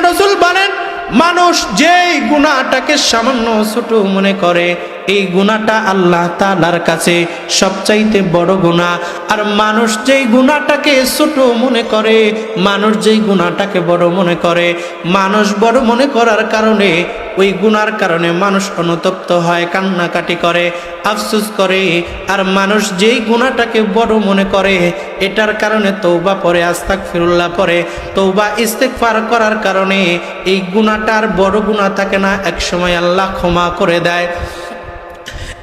রসুল বলেন মানুষ যেই গুণাটাকে সামান্য ছোট মনে করে এই গুণাটা আল্লাহ তালার কাছে সবচাইতে বড় গুণা আর মানুষ যেই গুণাটাকে ছোট মনে করে, মানুষ যেই গুণাটাকে বড় মনে করে, মানুষ বড় মনে করার কারণে, ওই গুনার কারণে মানুষ অনুতপ্ত হয়, কান্নাকাটি করে, আফসুস করে। আর মানুষ যেই গুণাটাকে বড় মনে করে, এটার কারণে তৌবা পরে আস্তাক ফিরুল্লাহ পরে তৌবা ইস্তেকফার করার কারণে এই গুণাটার বড় গুণা থাকে না, একসময় আল্লাহ ক্ষমা করে দেয়।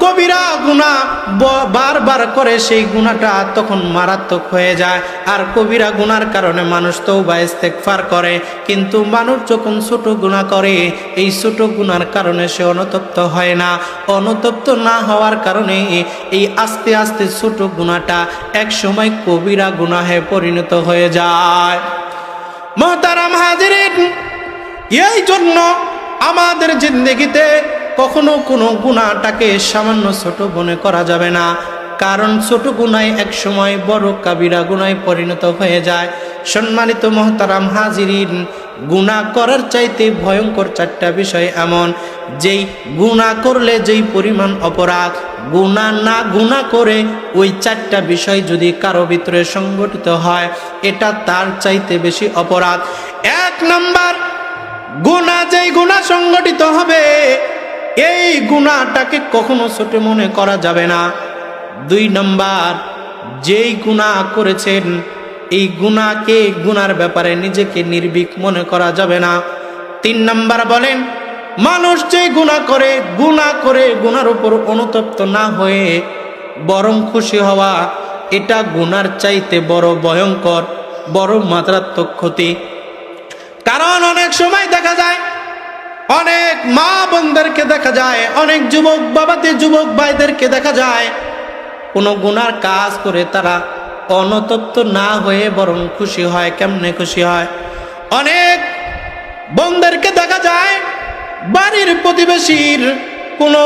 কবিরা ব- বারবার করে সেই গুনাহটা তখন মারাত্মক হয়ে যায়। আর কবিরা গুনার কারণে মানুষ তৌবা ইস্তেগফার করে। কিন্তু মানুষ যখন ছোট গুনাহ করে, এই ছোট গুনার কারণে সে অনুতপ্ত হয় না। অনুতপ্ত না হওয়ার কারণে এই আস্তে আস্তে ছোট গুনাহটা এক সময় কবিরা গুনাহে পরিণত হয়ে যায়। মহতারাম হাজিরিন, এই জন্য আমাদের জিন্দগিতে কখনো কোনো গুণাটাকে সামান্য ছোট মনে করা যাবে না। কারণ ছোট গুনায় এক সময় বড় কাবিরা গুনায় পরিণত হয়ে যায়। সম্মানিত মহতারাম হাজিরিন, গুণা করার চাইতে ভয়ঙ্কর চারটা বিষয় এমন। যেই গুণা করলে যেই পরিমাণ অপরাধ, গুণা না গুণা করে ওই চারটা বিষয় যদি কারও ভিতরে সংগঠিত হয়, এটা তার চাইতে বেশি অপরাধ। এক নাম্বার, গুণা যেই গুণা সংগঠিত হবে এই গুণাটাকে কখনো ছোট মনে করা যাবে না। দুই নম্বর, যেই গুণা করেছেন, এই গুণাকে গুনার ব্যাপারে নিজেকে নির্ভীক মনে করা যাবে না। তিন নম্বর বলেন, মানুষ যে গুণা করে গুণা করে গুনার উপর অনুতপ্ত না হয়ে বরং খুশি হওয়া, এটা গুনার চাইতে বড় ভয়ঙ্কর, বড় মাত্রাত্মক ক্ষতি। কারণ অনেক সময় দেখা যায় মা বোনদেরকে দেখা যায়, অনেক যুবক বাবাতে যুবক ভাইদেরকে দেখা যায়। কোনো গুনার কাজ করে তারা অনতপ্ত না হয়ে বরং খুশি হয়, কেমনে খুশি হয়? অনেক বোনদেরকে দেখা যায়, বাড়ির প্রতিবেশীর কোনো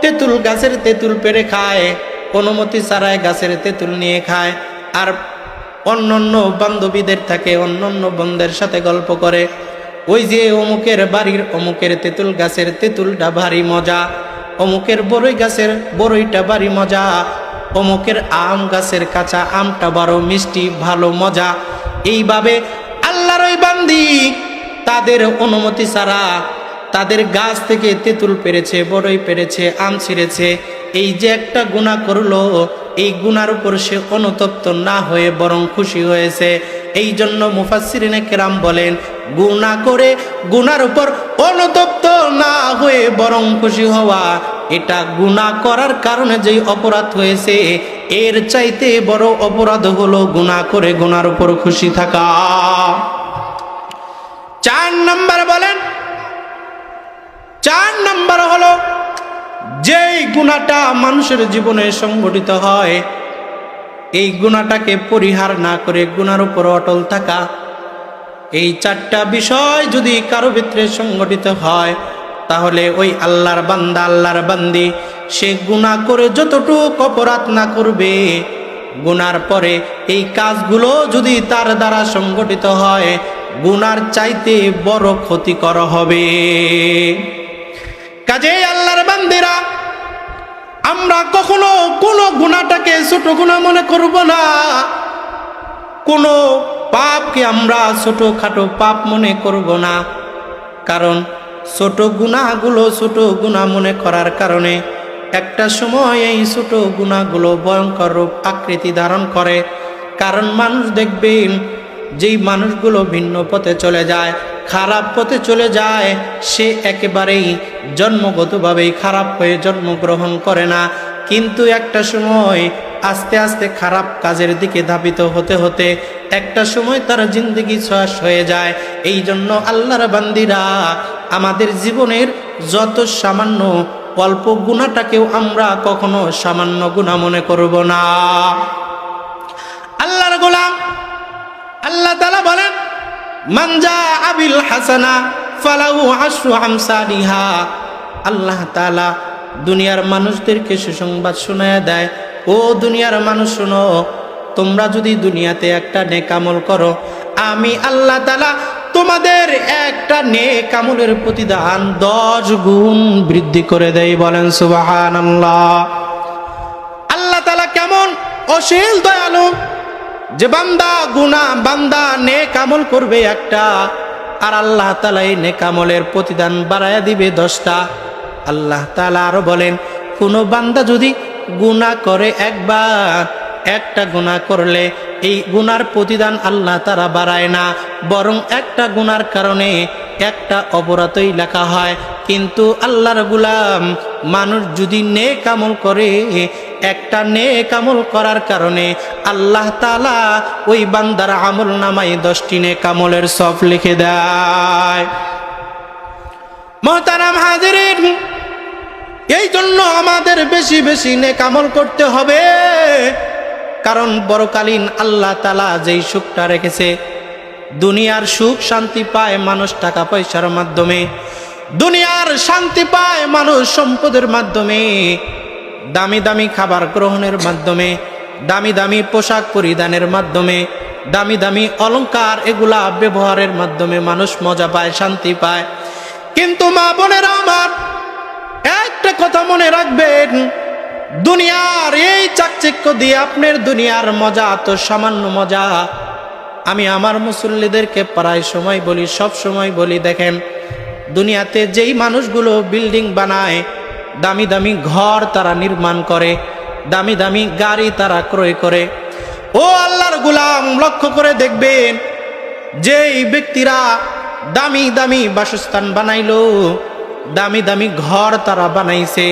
তেঁতুল গাছের তেঁতুল পেরে খায়, অনুমতি ছাড়াই গাছের তেঁতুল নিয়ে খায়, আর অন্যান্য বান্ধবীদের থাকে, অন্যান্য বন্ধের সাথে গল্প করে। ওই যে অমুকের বাড়ির, অমুকের তেঁতুল গাছের তেঁতুলটা ভারী মজা। অমুকের বড়ই গাছের বড়ইটা ভারী মজা। অমুকের আম গাছের কাঁচা আমটা বড় মিষ্টি, ভালো মজা। এইভাবে আল্লাহর ওই বান্দি তাদের অনুমতি ছাড়া তাদের গাছ থেকে তেঁতুল পেরেছে বড়ই পেরেছে, আম ছিঁড়েছে। এই যে একটা গুণা করল, এই গুনার উপর সে অনুতপ্ত না হয়ে বরং খুশি হয়েছে। এই জন্য মুফাসিরিনে কেরাম বলেন গুণা করে গুনার উপর অনুতপ্ত না হয়ে বরং খুশি হওয়া, এটা গুণা করার কারণে যেই অপরাধ হয়েছে, এর চাইতে বড় অপরাধ হলো গুণা করে গুনার উপর খুশি থাকা। চার নাম্বার বলেন, চার নাম্বার হলো যেই গুণাটা মানুষের জীবনে সংগঠিত হয়, এই গুণাটাকে পরিহার না করে গুণার উপর অটল থাকা। এই চারটা বিষয় যদি কারও ভিতরে সংগঠিত হয়, তাহলে ওই আল্লাহর বান্দা আল্লাহর বান্দি, সে গুণা করে যতটুক অপরাধ না করবে, গুনার পরে এই কাজগুলো যদি তার দ্বারা সংগঠিত হয়, গুনার চাইতে বড় ক্ষতিকর হবে। কাজেই আল্লাহর বান্দিরা, আমরা কখনো কোনো গুণাটাকে ছোট গুণা মনে করব না। কোনো পাপকে আমরা ছোটোখাটো পাপ মনে করব না। কারণ ছোট গুণাগুলো ছোট গুণা মনে করার কারণে একটা সময় এই ছোট গুণাগুলো ভয়ঙ্কর রূপ আকৃতি ধারণ করে। কারণ মানুষ দেখবেন যেই মানুষগুলো ভিন্ন পথে চলে যায়, খারাপ পথে চলে যায়, সে একেবারেই জন্মগতভাবেই খারাপ হয়ে জন্মগ্রহণ করে না। কিন্তু একটা সময় আস্তে আস্তে খারাপ কাজের দিকে ধাবিত হতে হতে একটা সময় তার জিন্দগি শেষ হয়ে যায়। এই জন্য আল্লাহর বান্দিরা, আমাদের জীবনের যত সামান্য অল্প গুণাটাকেও আমরা কখনো সামান্য গুণা মনে করব না। আল্লাহর গোলাম, আল্লাহ তালা বলেন মানজা আবিল হাসানা ফালাউ আশরু আমসালিহা। আল্লাহ তালা দুনিয়ার মানুষদেরকে সুসংবাদ শোনায় দেয় ও দুনিয়ার মানুষ, শোনো, তোমরা যদি দুনিয়াতে একটা নেকামল করো, আমি আল্লাহ তালা তোমাদের একটা নেক আমলের প্রতিদান দশ গুণ বৃদ্ধি করে দেয় বলেন সুবাহান আল্লাহ আল্লাহ তালা কেমন অশীল দয়ালু, যে বান্দা গুনা বান্দা নেক আমল করবে একটা, আর আল্লাহ তালা এই নেক আমলের প্রতিদান বাড়াইয়া দিবে দশটা। আল্লাহ তালা আরও বলেন, কোনো বান্দা যদি গুনাহ করে একবার, একটা গুণা করলে এই গুনার প্রতিদান আল্লাহ তারা বাড়ায় না। বরং একটা গুনার কারণে একটা অপরাধই লেখা হয়। কিন্তু আল্লাহর গুলাম মানুষ যদি নে কামল করে, একটা নে কামল করার কারণে আল্লাহ তালা ওই বান্দার আমল নামাই দশটি নে কামলের সব লিখে দেয়। মহতারাম হাজিরিন এই জন্য আমাদের বেশি বেশি নেক আমল করতে হবে। কারণ বড়কালীন আল্লাহ তালা যেই সুখটা রেখেছে, দুনিয়ার সুখ শান্তি পায় মানুষ টাকা পয়সার মাধ্যমে, দুনিয়ার শান্তি পায় মানুষ সম্পদের মাধ্যমে, দামি দামি খাবার গ্রহণের মাধ্যমে, দামি দামি পোশাক পরিধানের মাধ্যমে, দামি দামি অলংকার এগুলা ব্যবহারের মাধ্যমে মানুষ মজা পায়, শান্তি পায়। কিন্তু মা বোনেরা আমার একটা কথা মনে রাখবেন, দুনিয়ার এই চাকচিক্য দিয়ে আপনার দুনিয়ার মজা তো সামান্য মজা। আমি আমার মুসল্লিদেরকে প্রায় সময় বলি, সব সময় বলি, দেখেন, দুনিয়াতে যেই মানুষগুলো বিল্ডিং বানায়, দামি দামি ঘর তারা নির্মাণ করে, দামি দামি গাড়ি তারা ক্রয় করে। ও আল্লাহর গুলাম, লক্ষ্য করে দেখবেন, যেই ব্যক্তিরা দামি দামি বাসস্থান বানাইলো দামি দামি ঘর তারা বানাইছে।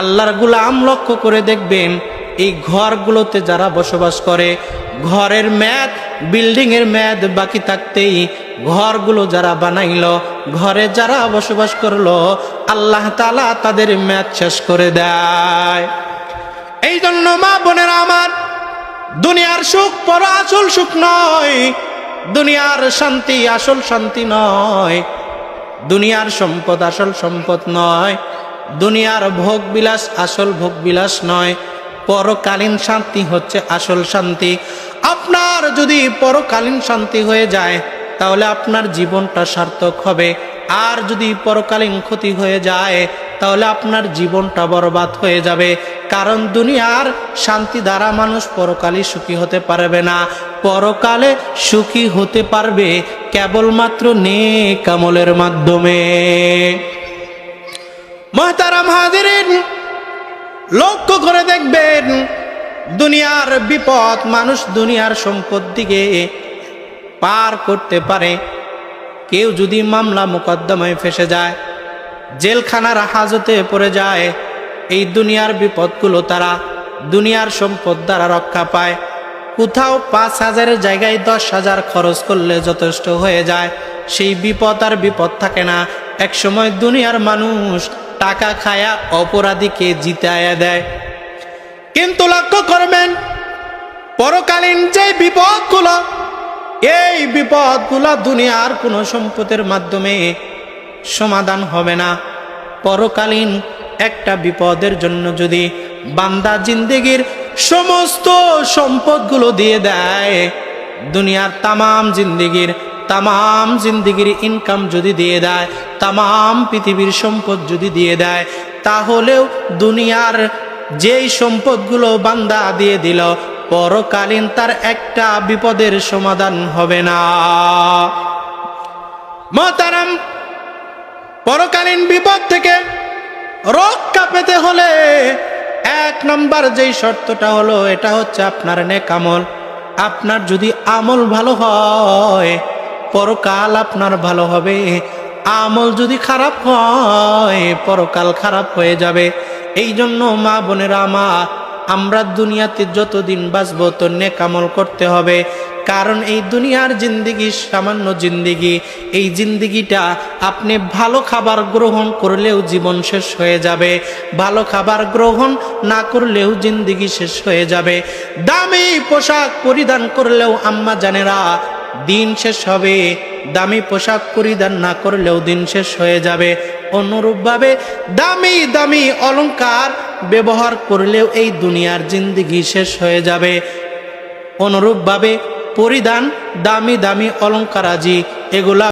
আল্লাহর গুলাম লক্ষ্য করে দেখবেন, এই ঘরগুলোতে যারা বসবাস করে, ঘরের ম্যাদ বিল্ডিং এর ম্যাদ বাকি থাকতেই ঘরগুলো যারা বানাইল, ঘরে যারা বসবাস করল, আল্লাহ তালা তাদের ম্যাদ শেষ করে দেয়। এই জন্য মা বোনেরা আমার, দুনিয়ার সুখ পর আসল সুখ নয়, দুনিয়ার শান্তি আসল শান্তি নয়। দুনিয়ার সম্পদ আসল সম্পদ নয়। দুনিয়ার ভোগ বিলাস আসল ভোগ বিলাস নয়। পরকালীন শান্তি হচ্ছে আসল শান্তি। আপনার যদি পরকালীন শান্তি হয়ে যায়, তাহলে আপনার জীবনটা সার্থক হবে। আর যদি পরকালীন ক্ষতি হয়ে যায় তাহলে আপনার জীবনটা বরবাদ হয়ে যাবে। কারণ দুনিয়ার শান্তি দ্বারা মানুষ পরকালে সুখী হতে পারবে না। পরকালে সুখী হতে পারবে কেবলমাত্র নেক আমলের মাধ্যমে। মহতারাম হাজিরিন, লক্ষ্য করে দেখবেন, দুনিয়ার বিপদ মানুষ দুনিয়ার সম্পদ দিকে পার করতে পারে। কেউ যদি মামলা মোকদ্দমায় ফেসে যায় জেলখানার হাজতে পড়ে যায়। এই দুনিয়ার বিপদগুলো তারা দুনিয়ার সম্পদ দ্বারা রক্ষা পায়। কোথাও পাঁচ হাজারের জায়গায় দশ হাজার খরচ করলে যথেষ্ট হয়ে যায়। সেই বিপদ আর বিপদ থাকে না। এক সময় দুনিয়ার মানুষ টাকা খায়া অপরাধীকে জিতায়া দেয়। কিন্তু লক্ষ্য করবেন, পরকালীন যে বিপদগুলো, এই বিপদগুলো দুনিয়ার কোনো সম্পদের মাধ্যমে সমাধান হবে না। পরকালীন একটা বিপদের জন্য যদি বান্দা জিন্দেগির সমস্ত সম্পদগুলো দিয়ে দেয়, দুনিয়ার তামাম জিন্দিগির তামাম জিন্দিগির ইনকাম যদি দিয়ে দেয়, তামাম পৃথিবীর সম্পদ যদি দিয়ে দেয়, তাহলেও দুনিয়ার যেই সম্পদগুলো বান্দা দিয়ে দিল, পরকালীন তার একটা বিপদের সমাধান হবে না। মতারাম পরকালীন বিপদ থেকে রক্ষা পেতে হলে এক নম্বর যেই শর্তটা হলো, এটা হচ্ছে আপনার নেক আমল। আপনার যদি আমল ভালো হয়, পরকাল আপনার ভালো হবে। আমল যদি খারাপ হয়, পরকাল খারাপ হয়ে যাবে। এই জন্য মা বোনেরা, মা, আমরা দুনিয়াতে যতদিন বাঁচবো, তো নেক আমল করতে হবে। কারণ এই দুনিয়ার জিন্দিগি সামান্য জিন্দিগি। এই জিন্দিগিটা আপনি ভালো খাবার গ্রহণ করলেও জীবন শেষ হয়ে যাবে। ভালো খাবার গ্রহণ না করলেও জিন্দিগি শেষ হয়ে যাবে। দামি পোশাক পরিধান করলেও আম্মা জানেরা দিন শেষ হবে। দামি পোশাক পরিধান না করলেও দিন শেষ হয়ে যাবে। অনুরূপভাবে দামি দামি অলংকার ব্যবহার করলেও এই দুনিয়ার জিন্দিগি শেষ হয়ে যাবে। অনুরূপভাবে পরিধান দামি দামি অলঙ্কারাজি এগুলা